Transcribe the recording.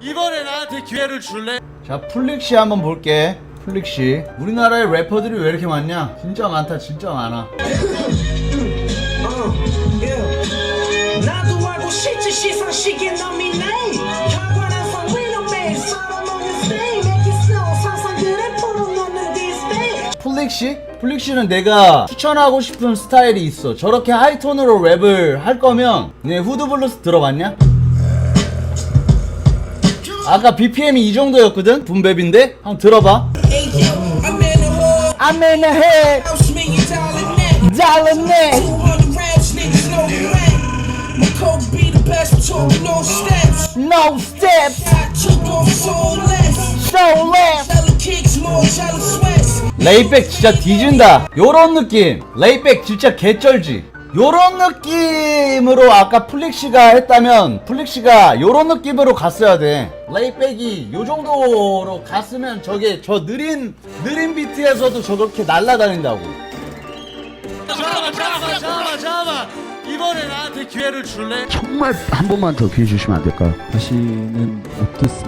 이번에 나한테 기회를 줄래? 자 플릭시 한번 볼게. 플릭시. 우리나라에 래퍼들이 왜 이렇게 많냐? 진짜 많다 진짜 많아. 나도 알고 싶지 시상식에 위로매 살아먹는 풀어놓는 플릭시? 플릭시는 내가 추천하고 싶은 스타일이 있어. 저렇게 하이톤으로 랩을 할 거면 네 후드블루스 들어봤냐? 아까 BPM이 이 정도였거든? 붐베비인데? 한번 들어봐 I'm in the in head house million dollar neck. darling neck 200 raps, niggas know the rank. My coke be the best, talk no steps. So left. 레이백 진짜 뒤진다 요런 느낌 레이백 진짜 개쩔지 요런 느낌으로 아까 플릭시가 했다면 플릭시가 요런 느낌으로 갔어야 돼 레이백이 요 정도로 갔으면 저게 저 느린 느린 비트에서도 저렇게 날아다닌다고 잠깐만 잠깐만 잠깐만 잠깐만 이번에 나한테 기회를 줄래? 정말 한 번만 더 기회 주시면 안 될까요? 다시는 없겠습니다.